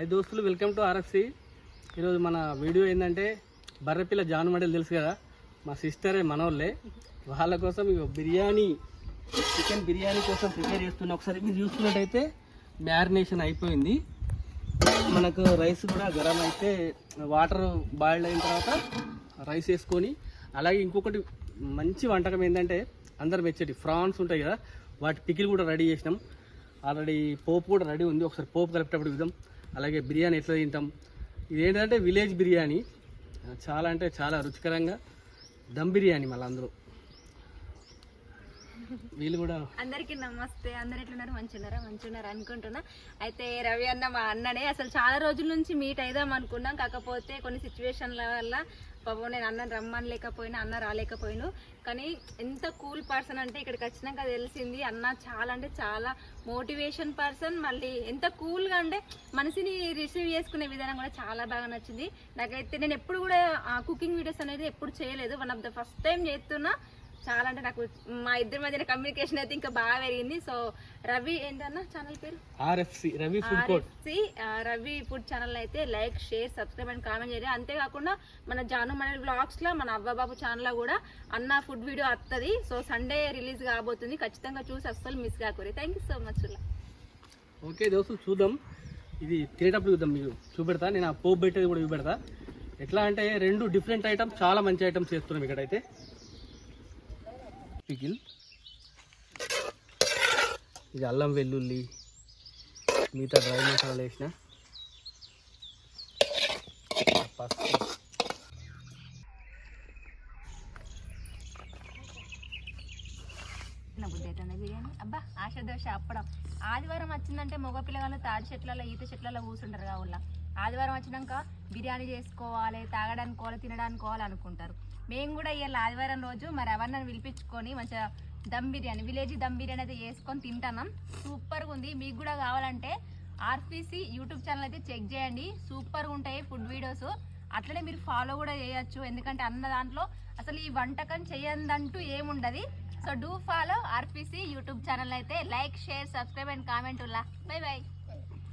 High దోస్తులు welcome to RFC. ఈరోజు మన వీడియో ఏంటంటే బర్రెపిల్ల జాను మడలు తెలుసు కదా? మా సిస్టరే మనోళ్ళే. వాళ్ళ కోసం ఇక బిర్యానీ చికెన్ బిర్యానీ కోసం ప్రిపేర్ చేస్తున్నా. ఒకసారి మీరు చూసుకున్నట్టయితే మ్యారినేషన్ అయిపోయింది. మనకు రైస్ కూడా గరం అయితే వాటర్ బాయిల్డ్ అయిన తర్వాత రైస్ వేసుకొని అలాగే ఇంకొకటి మంచి వంటకం ఏంటంటే అందరు మెచ్చటి ఫ్రాన్స్ ఉంటాయి కదా? వాటి పికిల్ కూడా రెడీ చేసినాం. ఆల్రెడీ పోపు కూడా రెడీ ఉంది. ఒకసారి పోపు కలిపేటప్పుడు విధం అలాగే బిర్యానీ ఎట్లా తింటాం. ఇది ఏంటంటే విలేజ్ బిర్యానీ. చాలా అంటే చాలా రుచికరంగా. దమ్ బిర్యానీ మళ్ళీ అందరూ వీళ్ళు కూడా అందరికీ నమస్తే. అందరు ఎట్లున్నారు? మంచి ఉన్నారా మంచి ఉన్నారు అనుకుంటున్నా. అయితే రవి అన్న మా అన్ననే అసలు చాలా రోజుల నుంచి మీట్ అయిదాం అనుకున్నాం. కాకపోతే కొన్ని సిచ్యువేషన్ల వల్ల పాపం నేను అన్న రమ్మని లేకపోయినా అన్న రాలేకపోయాను. కానీ ఎంత కూల్ పర్సన్ అంటే ఇక్కడికి వచ్చినాక తెలిసింది అన్న చాలా అంటే చాలా మోటివేషన్ పర్సన్ మళ్ళీ ఎంత కూల్గా అంటే మనిషిని రిసీవ్ చేసుకునే విధానం కూడా చాలా బాగా నచ్చింది. నాకైతే నేను ఎప్పుడు కూడా కుకింగ్ వీడియోస్ అనేది ఎప్పుడు చేయలేదు. One of the first time చేస్తున్నా. చాలా అంటే నాకు మా ఇద్దరి మధ్యన కమ్యూనికేషన్ అయితే ఇంకా బాగా పెరిగింది. సో రవి ఏంటన్నా ఛానల్ పేరు? RFC Ravi food court Ravi food channel అయితే like share subscribe and comment చేయండి. అంతేకాకుండా మన జాను మన బ్లాగ్స్లో మన అవ్వబాబు ఛానల్లో కూడా అన్న ఫుడ్ వీడియో వస్తుంది సో సండే రిలీజ్ కాబోతుంది. ఖచ్చితంగా చూసి అస్సలు miss Kakori thank you so much okay దోస్తులు చూద్దాం. ఇది తినేటప్పుడు చూద్దాం మీకు. చూపెడతా. నేను ఆ పోపు పెట్టేది కూడా చూపెడతా. ఎట్లా అంటే రెండు డిఫరెంట్ ఐటమ్స్ చాలా మంచి ఐటమ్స్ చేస్తున్నాం ఇక్కడైతే. పికిల్. ఇది అల్లం వెల్లుల్లి మిగతా డ్రై మసాలాలు వేసిన పసుపు. బిర్యానీ? అబ్బా ఆశ అప్పడం. ఆదివారం వచ్చిందంటే మగ పిల్లగాళ్ళు తాడి చెట్లలో ఈత చెట్లలో కూర్చుంటారు కావుల ఆదివారం వచ్చినాక బిర్యానీ చేసుకోవాలి తాగడానికి కోవాలి తినడానికి కోవాలి అనుకుంటారు. మేము కూడా ఇవాళ ఆదివారం రోజు మరి ఎవరినైనా పిలిపించుకొని మంచిగా దమ్ బిర్యానీ విలేజ్ దమ్ బిర్యానీ అయితే చేసుకొని తింటున్నాం. సూపర్గా ఉంది. మీకు కూడా కావాలంటే ఆర్పిసి యూట్యూబ్ ఛానల్ అయితే చెక్ చేయండి. సూపర్గా ఉంటాయి ఫుడ్ వీడియోస్. అట్లనే మీరు ఫాలో కూడా చేయొచ్చు. ఎందుకంటే అన్న దాంట్లో అసలు ఈ వంటకం చేయందంటూ ఏముండదు. So do follow RPC YouTube channel అయితే like share subscribe and comment bye bye.